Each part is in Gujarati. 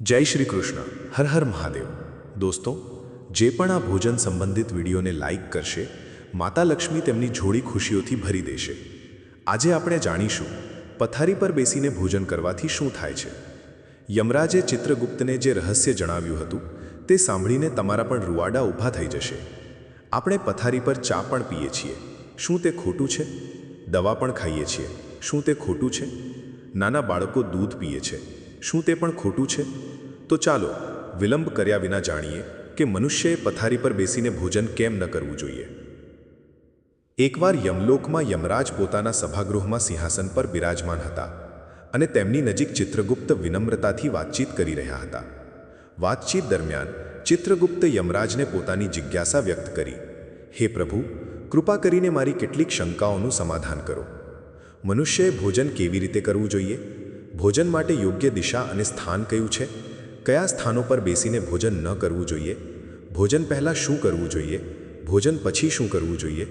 જય શ્રી કૃષ્ણ. હર હર મહાદેવ. દોસ્તો, જે પણ આ ભોજન સંબંધિત વિડીયોને લાઇક કરશે, માતા લક્ષ્મી તેમની જોડી ખુશીઓથી ભરી દેશે. આજે આપણે જાણીશું, પથારી પર બેસીને ભોજન કરવાથી શું થાય છે. યમરાજે ચિત્રગુપ્તને જે રહસ્ય જણાવ્યું હતું, તે સાંભળીને તમારા પણ રૂવાડા ઊભા થઈ જશે. આપણે પથારી પર ચા પણ પીએ છીએ. શું તે ખોટું છે? દવા પણ ખાઈએ છીએ. શું તે ખોટું છે? નાના બાળકો દૂધ પીએ છે. શું તે પણ ખોટું છે? તો ચાલો, વિલંબ કર્યા વિના જાણીએ કે મનુષ્યએ પથારી પર બેસીને ભોજન કેમ ન કરવું જોઈએ. એકવાર યમલોકમાં યમરાજ પોતાના સભાગૃહમાં સિંહાસન પર બિરાજમાન હતા અને તેમની નજીક ચિત્રગુપ્ત વિનમ્રતાથી વાતચીત કરી રહ્યા હતા. વાતચીત દરમિયાન ચિત્રગુપ્ત યમરાજને પોતાની જિજ્ઞાસા વ્યક્ત કરી, હે પ્રભુ, કૃપા કરીને મારી કેટલીક શંકાઓનું સમાધાન કરો. મનુષ્યએ ભોજન કેવી રીતે કરવું જોઈએ? ભોજન માટે યોગ્ય દિશા અને સ્થાન કયું છે? કયા સ્થાનો પર બેસીને ભોજન ન કરવું જોઈએ? ભોજન પહેલાં શું કરવું જોઈએ? ભોજન પછી શું કરવું જોઈએ?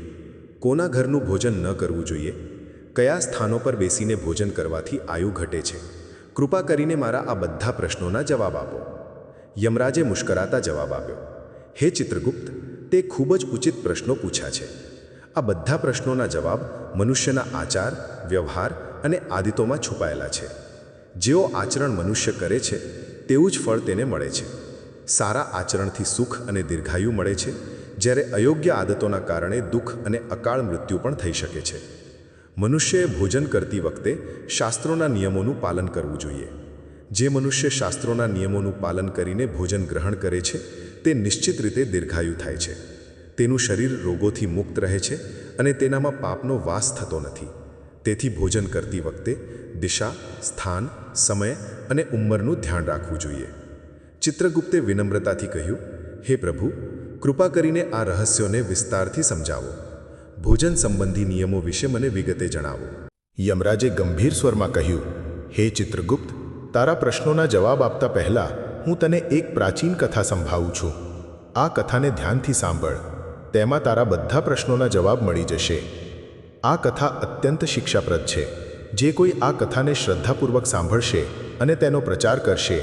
કોના ઘરનું ભોજન ન કરવું જોઈએ? કયા સ્થાનો પર બેસીને ભોજન કરવાથી આયુ ઘટે છે? કૃપા કરીને મારા આ બધા પ્રશ્નોના જવાબ આપો. યમરાજે મુશ્કરાતા જવાબ આપ્યો. હે ચિત્રગુપ્ત, તે ખૂબ જ ઉચિત પ્રશ્નો પૂછ્યા છે. આ બધા પ્રશ્નોના જવાબ મનુષ્યના આચાર, વ્યવહાર અને આદિતોમાં છુપાયેલા છે. જેઓ આચરણ મનુષ્ય કરે છે, તેવું જ ફળ તેને મળે છે. સારા આચરણથી સુખ અને દીર્ઘાયુ મળે છે, જ્યારે અયોગ્ય આદતોના કારણે દુઃખ અને અકાળ મૃત્યુ પણ થઈ શકે છે. મનુષ્યએ ભોજન કરતી વખતે શાસ્ત્રોના નિયમોનું પાલન કરવું જોઈએ. જે મનુષ્ય શાસ્ત્રોના નિયમોનું પાલન કરીને ભોજન ગ્રહણ કરે છે, તે નિશ્ચિત રીતે દીર્ઘાયુ થાય છે. તેનું શરીર રોગોથી મુક્ત રહે છે અને તેનામાં પાપનો વાસ થતો નથી. તેથી ભોજન કરતી વખતે દિશા, સ્થાન, સમય અને ઉંમરનું ધ્યાન રાખવું જોઈએ. ચિત્રગુપ્તે વિનમ્રતાથી કહ્યું, હે પ્રભુ, કૃપા કરીને આ રહસ્યોને વિસ્તારથી સમજાવો. ભોજન સંબંધી નિયમો વિશે મને વિગતે જણાવો. યમરાજે ગંભીર સ્વરમાં કહ્યું, હે ચિત્રગુપ્ત, તારા પ્રશ્નોના જવાબ આપતા પહેલાં હું તને એક પ્રાચીન કથા સંભાવું છું. આ કથાને ધ્યાનથી સાંભળ. તેમાં તારા બધા પ્રશ્નોના જવાબ મળી જશે. આ કથા અત્યંત શિક્ષાપ્રદ છે. જે કોઈ આ કથાને શ્રદ્ધાપૂર્વક સાંભળશે અને તેનો પ્રચાર કરશે,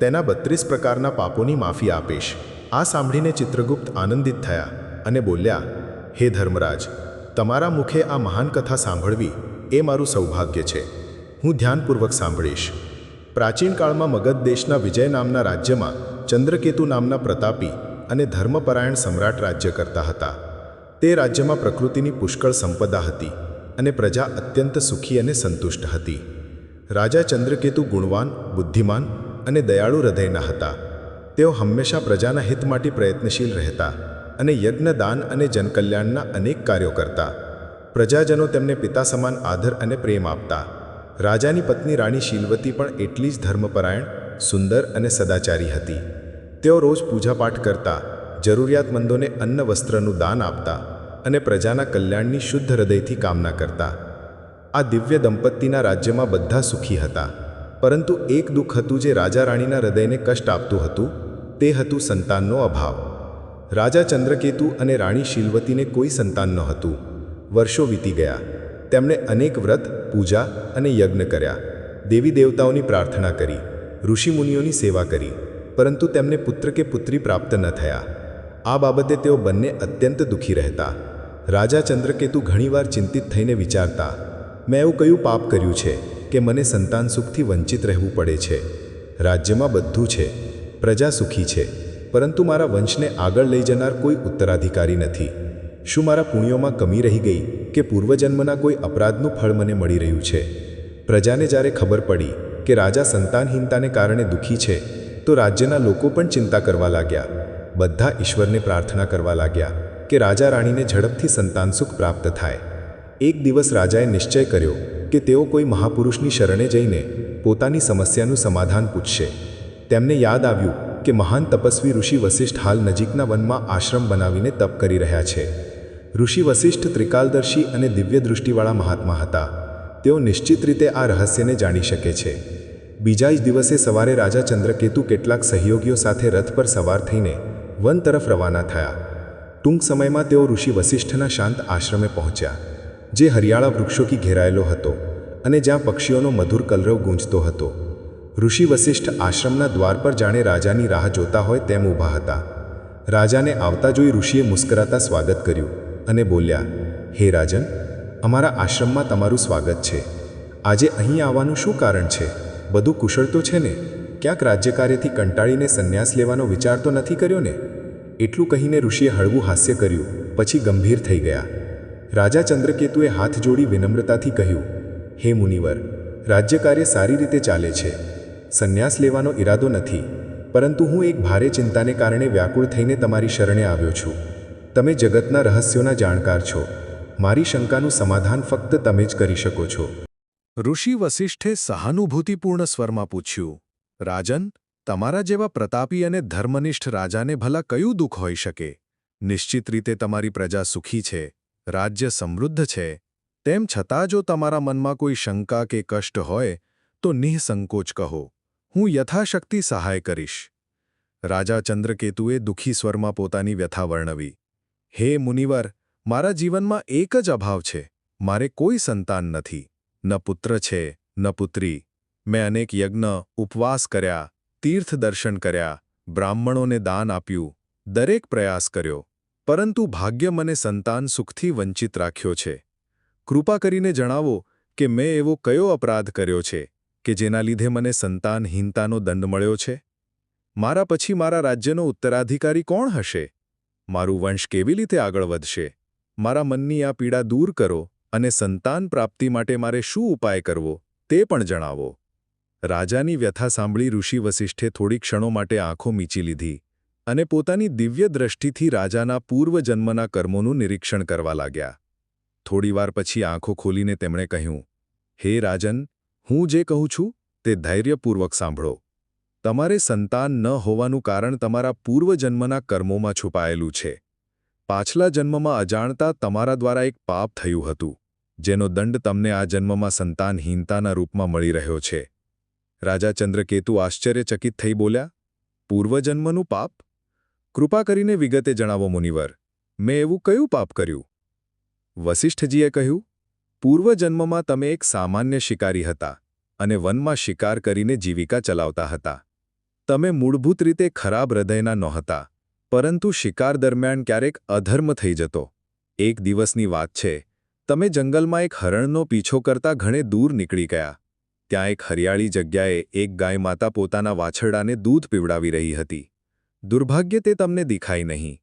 તેના બત્રીસ પ્રકારના પાપોની માફી આપીશ. આ સાંભળીને ચિત્રગુપ્ત આનંદિત થયા અને બોલ્યા, હે ધર્મરાજ, તમારા મુખે આ મહાન કથા સાંભળવી એ મારું સૌભાગ્ય છે. હું ધ્યાનપૂર્વક સાંભળીશ. પ્રાચીન કાળમાં મગધ દેશના વિજય નામના રાજ્યમાં ચંદ્રકેતુ નામના પ્રતાપી અને ધર્મપરાયણ સમ્રાટ રાજ્ય કરતા હતા. તે રાજ્યમાં પ્રકૃતિની પુષ્કળ સંપદા હતી અને પ્રજા અત્યંત સુખી અને સંતુષ્ટ હતી. રાજા ચંદ્રકેતુ ગુણવાન, બુદ્ધિમાન અને દયાળુ હૃદયના હતા. તેઓ હંમેશા પ્રજાના હિત માટે પ્રયત્નશીલ રહેતા અને યજ્ઞ, દાન અને જનકલ્યાણના અનેક કાર્યો કરતા. પ્રજાજનો તેમને પિતા સમાન આદર અને પ્રેમ આપતા. રાજાની પત્ની રાણી શીલવતી પણ એટલી જ ધર્મપરાયણ, સુંદર અને સદાચારી હતી. તેઓ રોજ પૂજાપાઠ કરતા જરૂરિયાતમંદોને અન્ન વસ્ત્રનું દાન આપતા અને પ્રજાના કલ્યાણની શુદ્ધ હૃદયથી કામના કરતા. આ દિવ્ય દંપતીના રાજ્યમાં બધા સુખી હતા. પરંતુ એક દુઃખ હતું જે રાજા રાણીના હૃદયને કષ્ટ આપતું હતું, તે હતું સંતાનનો અભાવ. રાજા ચંદ્રકેતુ અને રાણી શીલવતીને કોઈ સંતાન ન હતું વર્ષો વીતી ગયા. તેમણે અનેક વ્રત, પૂજા અને યજ્ઞ કર્યા. દેવી દેવતાઓની પ્રાર્થના કરી. ઋષિમુનિઓની સેવા કરી. પરંતુ તેમને પુત્ર કે પુત્રી પ્રાપ્ત ન થયા. આ બાબતે તેઓ બંને અત્યંત દુઃખી રહેતા. રાજા ચંદ્રકેતુ ઘણીવાર ચિંતિત થઈને વિચારતા, મેં એવું કયું પાપ કર્યું છે કે મને સંતાન સુખથી વંચિત રહેવું પડે છે? રાજ્યમાં બધું છે, પ્રજા સુખી છે, પરંતુ મારા વંશને આગળ લઈ જનાર કોઈ ઉત્તરાધિકારી નથી. શું મારા પુણ્યોમાં કમી રહી ગઈ કે પૂર્વજન્મના કોઈ અપરાધનું ફળ મને મળી રહ્યું છે? પ્રજાને જ્યારે ખબર પડી કે રાજા સંતાનહીનતાને કારણે દુઃખી છે, તો રાજ્યના લોકો પણ ચિંતા કરવા લાગ્યા. બધા ઈશ્વરને પ્રાર્થના કરવા લાગ્યા કે રાજા રાણીને ઝડપથી સંતાન સુખ પ્રાપ્ત થાય. એક દિવસ રાજાએ નિશ્ચય કર્યો કે તેઓ કોઈ મહાપુરુષની શરણે જઈને પોતાની સમસ્યાનું સમાધાન પૂછશે. તેમને યાદ આવ્યું કે મહાન તપસ્વી ઋષિ વસિષ્ઠ હાલ નજીકના વનમાં આશ્રમ બનાવીને તપ કરી રહ્યા છે. ઋષિ વસિષ્ઠ ત્રિકાલદર્શી અને દિવ્ય દૃષ્ટિવાળા મહાત્મા હતા. તેઓ નિશ્ચિત રીતે આ રહસ્યને જાણી શકે છે. બીજા જ દિવસે સવારે રાજા ચંદ્રકેતુ કેટલાક સહયોગીઓ સાથે રથ પર સવાર થઈને વન તરફ રવાના થયા. ટૂંક સમયમાં તેઓ ઋષિ વસિષ્ઠના શાંત આશ્રમે પહોંચ્યા, જે હરિયાળા વૃક્ષોથી ઘેરાયેલો હતો અને જ્યાં પક્ષીઓનો મધુર કલરવ ગૂંજતો હતો. ઋષિ વસિષ્ઠ આશ્રમના દ્વાર પર જાણે રાજાની રાહ જોતા હોય તેમ ઊભા હતા. રાજાને આવતા જોઈ ઋષિએ મુસ્કરાતા સ્વાગત કર્યું અને બોલ્યા, હે રાજન, અમારા આશ્રમમાં તમારું સ્વાગત છે. આજે અહીં આવવાનું શું કારણ છે? બધું કુશળ તો છે ને? ક્યાંક રાજ્યકાર્યથી કંટાળીને સંન્યાસ લેવાનો વિચાર તો નથી કર્યો ને? એટલું કહીને ઋષિએ હળવું હાસ્ય કર્યું, પછી ગંભીર થઈ ગયા. રાજા ચંદ્રકેતુએ હાથ જોડી વિનમ્રતાથી કહ્યું, હે મુનિવર, રાજ્યકાર્ય સારી રીતે ચાલે છે. સંન્યાસ લેવાનો ઈરાદો નથી, પરંતુ હું એક ભારે ચિંતાને કારણે વ્યાકુળ થઈને તમારી શરણે આવ્યો છું. તમે જગતના રહસ્યોના જાણકાર છો. મારી શંકાનું સમાધાન ફક્ત તમે જ કરી શકો છો. ઋષિ વસિષ્ઠે સહાનુભૂતિપૂર્ણ સ્વરમાં પૂછ્યું, રાજન તમારા જેવા પ્રતાપી અને ધર્મનિષ્ઠ રાજાને ભલા કયું દુઃખ હોઈ શકે? નિશ્ચિત રીતે તમારી પ્રજા સુખી છે, રાજ્ય સમૃદ્ધ છે. તેમ છતાં જો તમારા મનમાં કોઈ શંકા કે કષ્ટ હોય, તો નિઃસંકોચ કહો, હું યથાશક્તિ સહાય કરીશ. રાજા ચંદ્રકેતુએ દુઃખી સ્વરમાં પોતાની વ્યથા વર્ણવી. હે મુનિવર, મારા જીવનમાં એક જ અભાવ છે, મારે કોઈ સંતાન નથી. ન પુત્ર છે, ન પુત્રી. મેં અનેક યજ્ઞ, ઉપવાસ કર્યા તીર્થ દર્શન કર્યા, બ્રાહ્મણોને દાન આપ્યું, દરેક પ્રયાસ કર્યો, પરંતુ ભાગ્ય મને સંતાન સુખથી વંચિત રાખ્યો છે. કૃપા કરીને જણાવો કે મેં એવો કયો અપરાધ કર્યો છે કે જેના લીધે મને સંતાનહીનતાનો દંડ મળ્યો છે? મારા પછી મારા રાજ્યનો ઉત્તરાધિકારી કોણ હશે? મારું વંશ કેવી રીતે આગળ વધશે? મારા મનની આ પીડા દૂર કરો અને સંતાન પ્રાપ્તિ માટે મારે શું ઉપાય કરવો, તે પણ જણાવો. રાજાની વ્યથા સાંભળી ઋષિ વસિષ્ઠે થોડી ક્ષણો માટે આંખો મીચી લીધી અને પોતાની દિવ્ય દ્રષ્ટિથી રાજાના પૂર્વજન્મના કર્મોનું નિરીક્ષણ કરવા લાગ્યા. થોડીવાર પછી આંખો ખોલીને તેમણે કહ્યું, હે રાજન, હું જે કહું છું તે ધૈર્યપૂર્વક સાંભળો. તમારે સંતાન ન હોવાનું કારણ તમારા પૂર્વજન્મના કર્મોમાં છુપાયેલું છે. પાછલા જન્મમાં અજાણતા તમારા દ્વારા એક પાપ થયું હતું, જેનો દંડ તમને આ જન્મમાં સંતાનહીનતાના રૂપમાં મળી રહ્યો છે. રાજા ચંદ્રકેતુ આશ્ચર્યચકિત થઈ બોલ્યા, પૂર્વજન્મનું પાપ? કૃપા કરીને વિગતે જણાવો, મુનિવર. મેં એવું કયું પાપ કર્યું? વસિષ્ઠજીએ કહ્યું, પૂર્વજન્મમાં તમે એક સામાન્ય શિકારી હતા અને વનમાં શિકાર કરીને જીવિકા ચલાવતા હતા. તમે મૂળભૂત રીતે ખરાબ હૃદયના નહોતા, પરંતુ શિકાર દરમિયાન ક્યારેક અધર્મ થઈ જતો. એક દિવસની વાત છે, તમે જંગલમાં એક હરણનો પીછો કરતા ઘણે દૂર નીકળી ગયા. ત્યાં એક હરિયાળી જગ્યાએ એક ગાય માતા પોતાના વાછરડાને દૂધ પીવડાવી રહી હતી. દુર્ભાગ્ય તે તમને દેખાઈ નહીં.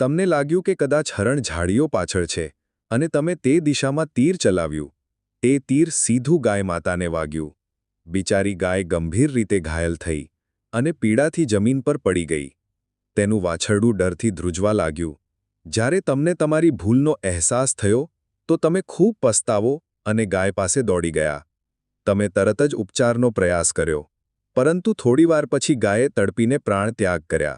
તમને લાગ્યું કે કદાચ હરણ ઝાડીઓ પાછળ છે, અને તમે તે દિશામાં તીર ચલાવ્યું. તે તીર સીધું ગાય માતાને વાગ્યું. બિચારી ગાય ગંભીર રીતે ઘાયલ થઈ, અને પીડાથી જમીન પર પડી ગઈ. તેનું વાછરડું ડરથી ધ્રુજવા લાગ્યું. જ્યારે તમને તમારી ભૂલનો અહેસાસ થયો, તો તમે ખૂબ પસ્તાવો, અને ગાય પાસે દોડી ગયા. તમે તરત જ ઉપચારનો પ્રયાસ કર્યો. પરંતુ થોડીવાર પછી ગાયે તડપીને પ્રાણ ત્યાગ કર્યા.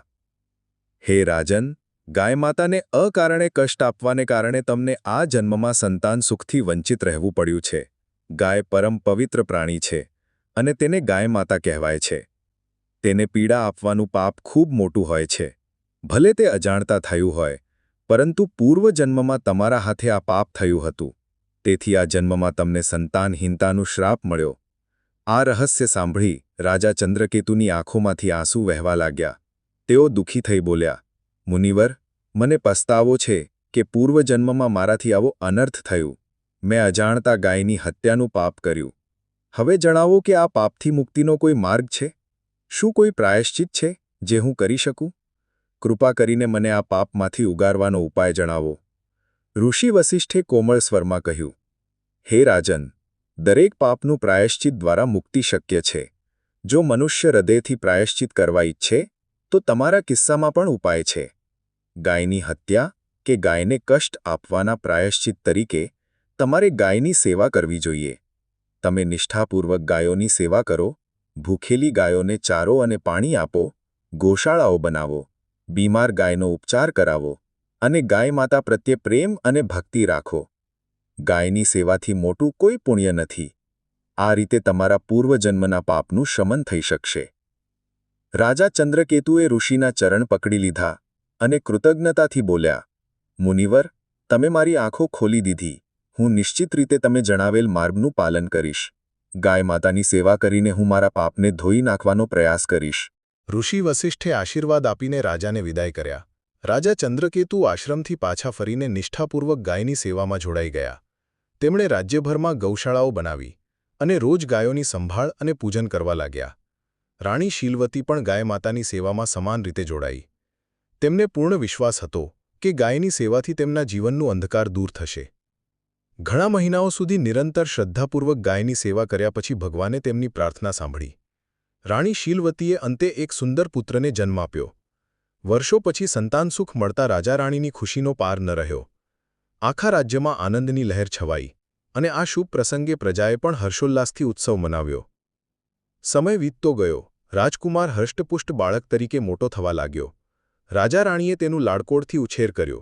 હે રાજન, ગાય માતાને અકારણે કષ્ટ આપવાને કારણે તમને આ જન્મમાં સંતાન સુખથી વંચિત રહેવું પડ્યું છે. ગાય પરમ પવિત્ર પ્રાણી છે અને તેને ગાય માતા કહેવાય છે. તેને પીડા આપવાનું પાપ ખૂબ મોટું હોય છે. ભલે તે અજાણતા થયું હોય, પરંતુ પૂર્વજન્મમાં તમારા હાથે આ પાપ થયું હતું. તેથી આ જન્મમાં તમને સંતાનહીનતાનું શ્રાપ મળ્યો. આ રહસ્ય સાંભળી રાજા ચંદ્રકેતુની આંખોમાંથી આંસુ વહેવા લાગ્યા. તેઓ દુઃખી થઈ બોલ્યા, મુનિવર, મને પસ્તાવો છે કે પૂર્વજન્મમાં મારાથી આવો અનર્થ થયું. મેં અજાણતા ગાયની હત્યાનું પાપ કર્યું. હવે જણાવો કે આ પાપથી મુક્તિનો કોઈ માર્ગ છે? શું કોઈ પ્રાયશ્ચિત છે જે હું કરી શકું? કૃપા કરીને મને આ પાપમાંથી ઉગારવાનો ઉપાય જણાવો. ઋષિ વસિષ્ઠે કોમળ સ્વરમાં કહ્યું, હે રાજન, દરેક પાપનું પ્રાયશ્ચિત દ્વારા મુક્તિ શક્ય છે. જો મનુષ્ય હૃદયથી પ્રાયશ્ચિત કરવા ઈચ્છે, તો તમારા કિસ્સામાં પણ ઉપાય છે. ગાયની હત્યા કે ગાયને કષ્ટ આપવાના પ્રાયશ્ચિત તરીકે તમારે ગાયની સેવા કરવી જોઈએ. તમે નિષ્ઠાપૂર્વક ગાયોની સેવા કરો, ભૂખેલી ગાયોને ચારો અને પાણી આપો, ગોશાળાઓ બનાવો, બીમાર ગાયનો ઉપચાર કરાવો. અને ગાય માતા પ્રત્યે પ્રેમ અને ભક્તિ રાખો. ગાયની સેવાથી મોટું કોઈ પુણ્ય નથી. આ રીતે તમારા પૂર્વજન્મના પાપનું શમન થઈ શકશે. રાજા ચંદ્રકેતુએ ઋષિના ચરણ પકડી લીધા અને કૃતજ્ઞતાથી બોલ્યા, મુનિવર, તમે મારી આંખો ખોલી દીધી. હું નિશ્ચિત રીતે તમે જણાવેલ માર્ગનું પાલન કરીશ. ગાય માતાની સેવા કરીને હું મારા પાપને ધોઈ નાખવાનો પ્રયાસ કરીશ. ઋષિ વસિષ્ઠે આશીર્વાદ આપીને રાજાને વિદાય કર્યા. રાજા ચંદ્રકેતુ આશ્રમથી પાછા ફરીને નિષ્ઠાપૂર્વક ગાયની સેવામાં જોડાઈ ગયા. તેમણે રાજ્યભરમાં ગૌશાળાઓ બનાવી અને રોજ ગાયોની સંભાળ અને પૂજન કરવા લાગ્યા. રાણી શીલવતી પણ ગાય માતાની સેવામાં સમાન રીતે જોડાઈ. તેમને પૂર્ણ વિશ્વાસ હતો કે ગાયની સેવાથી તેમના જીવનનું અંધકાર દૂર થશે. ઘણા મહિનાઓ સુધી નિરંતર શ્રદ્ધાપૂર્વક ગાયની સેવા કર્યા પછી ભગવાને તેમની પ્રાર્થના સાંભળી. રાણી શીલવતીએ અંતે એક સુંદર પુત્રને જન્મ આપ્યો. વર્ષો પછી સંતાન સુખ મળતા રાજા રાણીની ખુશીનો પાર ન રહ્યો. આખા રાજ્યમાં આનંદની લહેર છવાઈ અને આ શુભ પ્રસંગે પ્રજાએ પણ હર્ષોલ્લાસથી ઉત્સવ મનાવ્યો. સમય વીતતો ગયો. રાજકુમાર હર્ષ્ટપુષ્ટ બાળક તરીકે મોટો થવા લાગ્યો. રાજા રાણીએ તેનું લાડકોડથી ઉછેર કર્યો.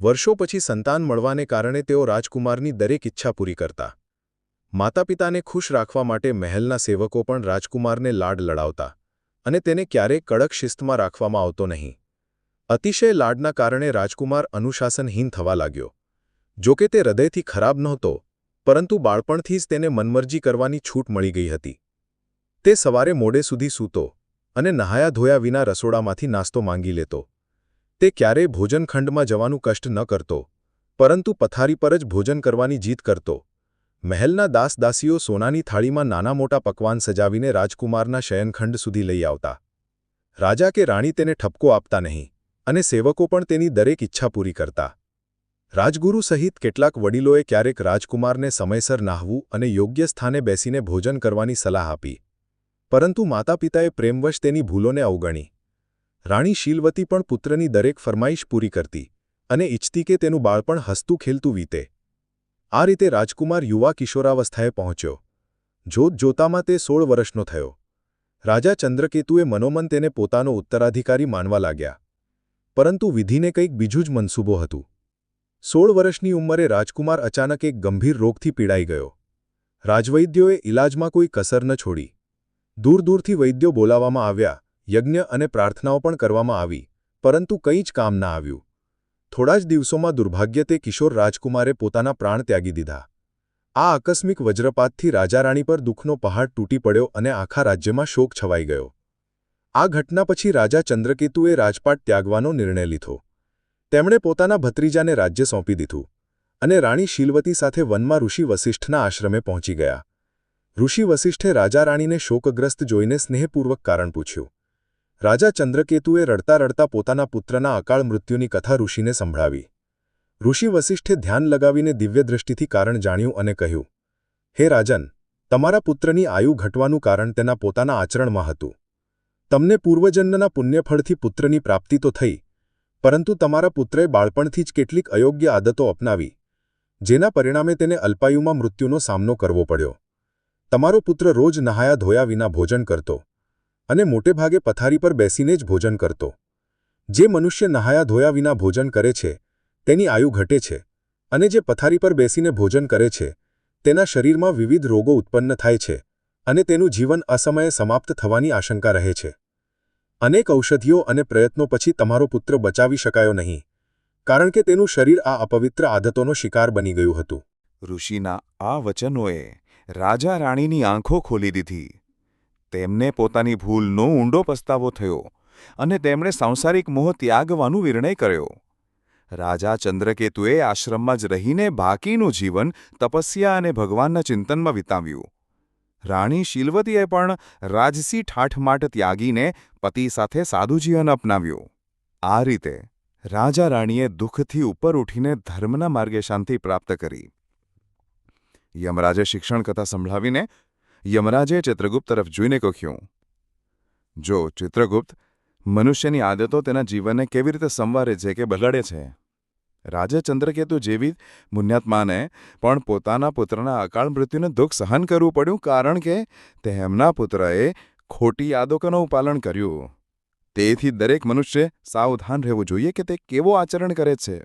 વર્ષો પછી સંતાન મળવાને કારણે તેઓ રાજકુમારની દરેક ઈચ્છા પૂરી કરતા. માતાપિતાને ખુશ રાખવા માટે મહેલના સેવકો પણ રાજકુમારને લાડ લડાવતા. અને તેને ક્યારેય કડક શિસ્તમાં રાખવામાં આવતો નહીં. અતિશય લાડના કારણે રાજકુમાર અનુશાસનહીન થવા લાગ્યો. જોકે તે હૃદયથી ખરાબ નહોતો, પરંતુ બાળપણથી જ તેને મનમરજી કરવાની છૂટ મળી ગઈ હતી. તે સવારે મોડે સુધી સૂતો અને નહાયા ધોયા વિના રસોડામાંથી નાસ્તો માંગી લેતો. તે ક્યારેય ભોજનખંડમાં જવાનું કષ્ટ ન કરતો, પરંતુ પથારી પર જ ભોજન કરવાની જીત કરતો. મહેલના દાસદાસીઓ સોનાની થાળીમાં નાના મોટા પકવાન સજાવીને રાજકુમારના શયનખંડ સુધી લઈ આવતા. રાજા કે રાણી તેને ઠપકો આપતા નહીં અને સેવકો પણ તેની દરેક ઈચ્છા પૂરી કરતા. રાજગુરુ સહિત કેટલાક વડીલોએ ક્યારેક રાજકુમારને સમયસર નાહવું અને યોગ્ય સ્થાને બેસીને ભોજન કરવાની સલાહ આપી. પરંતુ માતાપિતાએ પ્રેમવશ તેની ભૂલોને અવગણી. રાણી શીલવતી પણ પુત્રની દરેક ફરમાઈશ પૂરી કરતી અને ઇચ્છતી કે તેનું બાળપણ હસતું ખેલતું વીતે. આ રીતે રાજકુમાર યુવા કિશોરાવસ્થાએ પહોંચ્યો. જોત જોતામાં તે સોળ વર્ષનો થયો. રાજા ચંદ્રકેતુએ મનોમન તેને પોતાનો ઉત્તરાધિકારી માનવા લાગ્યા. પરંતુ વિધિને કંઈક બીજું જ મનસૂબો હતું. સોળ વર્ષની ઉંમરે રાજકુમાર અચાનક એક ગંભીર રોગથી પીડાઈ ગયો. રાજવૈદ્યોએ ઇલાજમાં કોઈ કસર ન છોડી. દૂર દૂરથી વૈદ્યો બોલાવવામાં આવ્યા, યજ્ઞ અને પ્રાર્થનાઓ પણ કરવામાં આવી, પરંતુ કંઈ જ કામ ના આવ્યું. થોડા જ દિવસોમાં દુર્ભાગ્ય તે કિશોર રાજકુમારે પોતાના પ્રાણ ત્યાગી દીધા. આ આકસ્મિક વજ્રપાતથી રાજારાણી પર દુઃખનો પહાડ તૂટી પડ્યો અને આખા રાજ્યમાં શોક છવાઈ ગયો. આ ઘટના પછી રાજા ચંદ્રકેતુએ રાજપાટ ત્યાગવાનો નિર્ણય લીધો. તેમણે પોતાના ભત્રીજાને રાજ્ય સોંપી દીધું અને રાણી શીલવતી સાથે વનમાં ઋષિ વસિષ્ઠના આશ્રમે પહોંચી ગયા. ઋષિ વસિષ્ઠે રાજા રાણીને શોકગ્રસ્ત જોઈને સ્નેહપૂર્વક કારણ પૂછ્યું રાજા ચંદ્રકેતુએ રડતા રડતા પોતાના પુત્રના અકાળ મૃત્યુની કથા ઋષિને સંભળાવી. ઋષિ વસિષ્ઠે ધ્યાન લગાવીને દિવ્યદૃષ્ટિથી કારણ જાણ્યું અને કહ્યું, હે રાજન, તમારા પુત્રની આયુ ઘટવાનું કારણ તેના પોતાના આચરણમાં હતું. તમને પૂર્વજન્મના પુણ્યફળથી પુત્રની પ્રાપ્તિ તો થઈ, પરંતુ તમારા પુત્રે બાળપણથી જ કેટલીક અયોગ્ય આદતો અપનાવી, જેના પરિણામે તેને અલ્પાયુમાં મૃત્યુનો સામનો કરવો પડ્યો. તમારો પુત્ર રોજ નહાયા ધોયા વિના ભોજન કરતો. અને મોટેભાગે પથારી પર બેસીને જ ભોજન કરતો. જે મનુષ્ય નહાયા ધોયા વિના ભોજન કરે છે, તેની આયુ ઘટે છે, અને જે પથારી પર બેસીને ભોજન કરે છે, તેના શરીરમાં વિવિધ રોગો ઉત્પન્ન થાય છે, અને તેનું જીવન અસમયે સમાપ્ત થવાની આશંકા રહે છે. અનેક ઔષધિઓ અને પ્રયત્નો પછી તમારો પુત્ર બચાવી શકાયો નહીં, કારણ કે તેનું શરીર આ અપવિત્ર આદતોનો શિકાર બની ગયું હતું. ઋષિના આ વચનોએ રાજા રાણીની આંખો ખોલી દીધી. તેમને પોતાની ભૂલનો ઊંડો પસ્તાવો થયો અને તેમણે સાંસારિક મોહ ત્યાગવાનો નિર્ણય કર્યો. રાજા ચંદ્રકેતુએ આશ્રમમાં જ રહીને બાકીનું જીવન તપસ્યા અને ભગવાનના ચિંતનમાં વિતાવ્યું. રાણી શીલવતીએ પણ રાજસી ઠાઠમાટ ત્યાગીને પતિ સાથે સાદું જીવન અપનાવ્યું. આ રીતે રાજા રાણીએ દુઃખથી ઉપર ઉઠીને ધર્મના માર્ગે શાંતિ પ્રાપ્ત કરી. યમરાજે શિક્ષણ કથા સંભળાવીને યમરાજે ચિત્રગુપ્ત તરફ જોઈને કહ્યું, જો ચિત્રગુપ્ત મનુષ્યની આદતો તેના જીવનને કેવી રીતે સંવારે છે કે બગાડે છે? રાજા ચંદ્રકેતુ જેવી પુણ્યાત્માને પણ પોતાના પુત્રના અકાળ મૃત્યુનું દુઃખ સહન કરવું પડ્યું કારણ કે તેમના પુત્રએ ખોટી આદોકોનું પાલન કર્યું. તેથી દરેક મનુષ્ય સાવધાન રહેવું જોઈએ કે તે કેવો આચરણ કરે છે.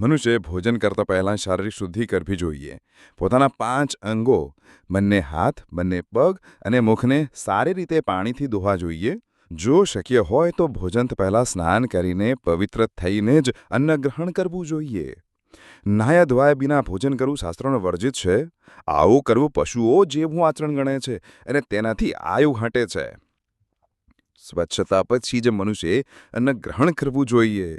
મનુષ્યએ ભોજન કરતા પહેલાં શારીરિક શુદ્ધિ કરવી જોઈએ. પોતાના પાંચ અંગો, બંને હાથ, બંને પગ અને મુખને સારી રીતે પાણીથી ધોવા જોઈએ. જો શક્ય હોય તો ભોજન પહેલાં સ્નાન કરીને પવિત્ર થઈને જ અન્ન ગ્રહણ કરવું જોઈએ. નાયા ધોવાયા વિના ભોજન કરવું શાસ્ત્રોને વર્જિત છે. આવું કરવું પશુઓ જેવું આચરણ ગણે છે અને તેનાથી આયુ ઘટે છે. સ્વચ્છતા પછી જ મનુષ્યે અન્ન ગ્રહણ કરવું જોઈએ.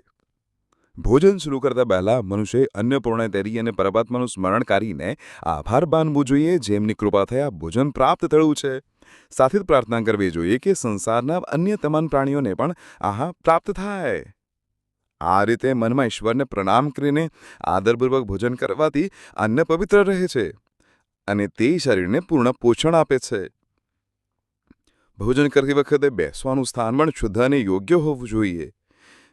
ભોજન શરૂ કરતા પહેલા મનુષ્ય અન્નપૂર્ણા તેરી અને પરમાત્માનું સ્મરણ કરીને આભાર માનવું જોઈએ, જેમની કૃપા થયા ભોજન પ્રાપ્ત થયું છે. સાથે જ પ્રાર્થના કરવી જોઈએ કે સંસારના અન્ય તમામ પ્રાણીઓને પણ આહા પ્રાપ્ત થાય. આ રીતે મનમાં ઈશ્વરને પ્રણામ કરીને આદરપૂર્વક ભોજન કરવાથી અન્ન પવિત્ર રહે છે અને તે શરીરને પૂર્ણ પોષણ આપે છે. ભોજન કરતી વખતે બેસવાનું સ્થાન પણ શુદ્ધ અને યોગ્ય હોવું જોઈએ.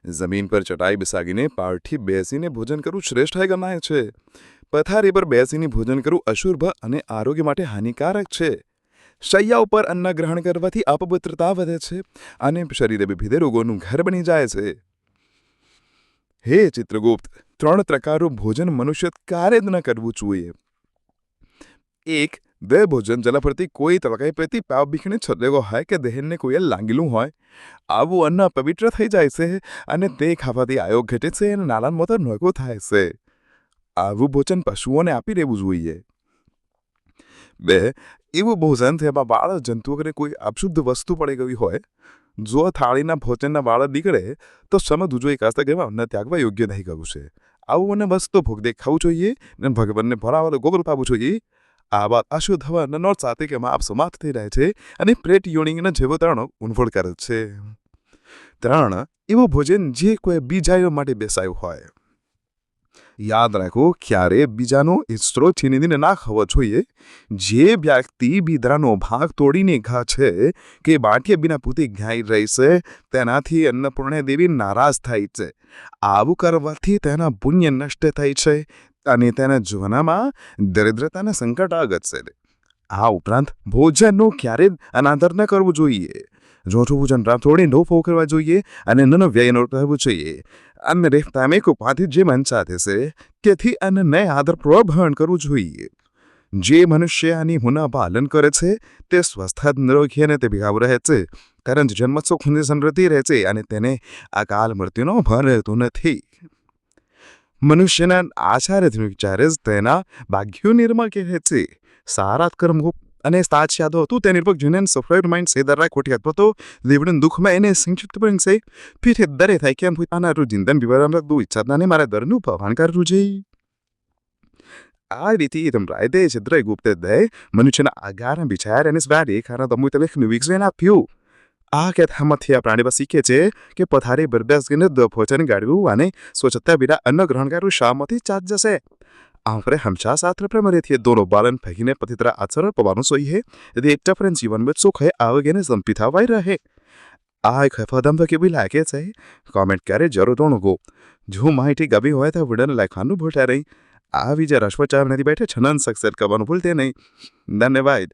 જમીન પર ચટાઈ બિસાગીને પાળથી બેસીને ભોજન કરવું શ્રેષ્ઠ ગણાય છે. પથારી પર બેસીને ભોજન કરવું અશુભ અને આરોગ્ય માટે હાનિકારક છે. શૈયા ઉપર અન્ન ગ્રહણ કરવાથી અપવિત્રતા વધે છે અને શરીરે વિવિધ રોગોનું ઘર બની જાય છે. હે ચિત્રગુપ્ત, ત્રણ પ્રકારનું ભોજન મનુષ્ય ક્યારે જ ન કરવું જોઈએ. એક જેના પરથી કોઈ તળકાઈ પ્રતિ પાવ બીખને છલેગો હોય કે દહેનને કોઈએ લાંગેલું હોય આવું અન્ન પવિત્ર થઈ જાય છે અને તે ખાવાથી આયોગ ઘટે છે અને નાના મોટા નોકો થાય છે આવું ભોજન પશુઓને આપી રહેવું જોઈએ બે એવું ભોજન જેમાં બાળ જંતુઓ કરે કોઈ અપશુદ્ધ વસ્તુ પડી ગઈ હોય જો થાળીના ભોજનના વાળ નીકળે તો સમજવું જોઈએ કે હસ્તગેમાં અન્ન ત્યાગવા યોગ્ય નહીં કરવું છે આવું અને વસ્તુ ભોગ દેખાવું જોઈએ અને ભગવાનને ભરાવાલો ગોગલ પાવું જોઈએ આ વાત અશુદ્ધ હવા અને નોટ સાથે કે આપ સમાપ્ત થઈ રહે છે અને પ્લેટ યોનિંગના જેવો ત્રણ ઉનફોડ કરે છે. ત્રણ એવું ભોજન જે કોઈ બીજાઓ માટે બેસાયું હોય. યાદ રાખો, ક્યારે બીજાનો ઇસ્ત્રો છીનીને ના ખાવો જોઈએ. જે વ્યક્તિ બીદરાનો ભાગ તોડીને ઘા છે કે બાટીએ બિના પૂતી ઘાઈ રહેશે, તેનાથી અન્નપૂર્ણા દેવી નારાજ થાય છે. આવું કરવાથી તેના પુણ્ય નષ્ટ થાય છે. અને તેના જીવનમાં દરિદ્રતાના સંકટ આગત છે આ ઉપરાંત ભોજનનું ક્યારે અનાદર ન કરવું જોઈએ. જોઠું ભોજન થોડી નો ફો કરવા જોઈએ અને નનો વ્યય ન રહેવું જોઈએ. અન્ન રેફતામે ઉપાધિ જે મન સાથે છે, તેથી અન્નને આદરપૂર્વક ભરણ કરવું જોઈએ. જે મનુષ્ય આની હુના પાલન કરે છે, તે સ્વસ્થ નિરોગી અને તે ભેગાવ રહે છે. કારણ જન્મ સુખની સમૃદ્ધિ રહે છે અને તેને અકાલ મૃત્યુનો ભર રહેતો નથી. મનુષ્યના આચાર્યથી વિચારે જ તેના ભાગ્યો નિર્મળ કહે છે સારા કર્મો અને સાચ યાદો હતું તે નિર્ભક જીને સફળ માઇન્ડ સે દરા ખોટી અથવા તો દેવડન દુઃખમાં એને સંક્ષિપ્ત પણ છે પીઠે દરે થાય કેમ પોતાના રૂ જિંદન વિવરણ દુ ઈચ્છાને મારા દરનું ભવાન કર રૂજઈ આ રીતે રાયદે છદ્રય ગુપ્ત દય મનુષ્યના આગારા વિચાર અને સ્વારે ખાના તમુ તલેખનું વિકસન આપ્યું આ કથામાંથી આપણે આને શીખે છે કે પથારી બરબ્યાસગીને ભોજન ગાળવું અને સ્વચ્છતા વિના અન્ન ગ્રહણ કરવું શામાંથી ચાજ જશે આપણે હંમેશા સાથે પ્રેમ રેથી દોનો બાલન ફહીને પતિતરા આચર પવાનું સોઈએ યદિ એકટા ફ્રેન્ડ જીવન સુખ હે આવગેને સંપિત રહે આ એક હફાદમ તો લાગે છે કોમેન્ટ કરે જરૂર દોણો ગો જો માહિતી ગમી હોય તો વિડીયોને લખવાનું ભૂલતા નહીં આવી જે રશ્વચાર નથી બેઠે છનન સક્સેસ કરવાનું ભૂલતે નહીં ધન્યવાદ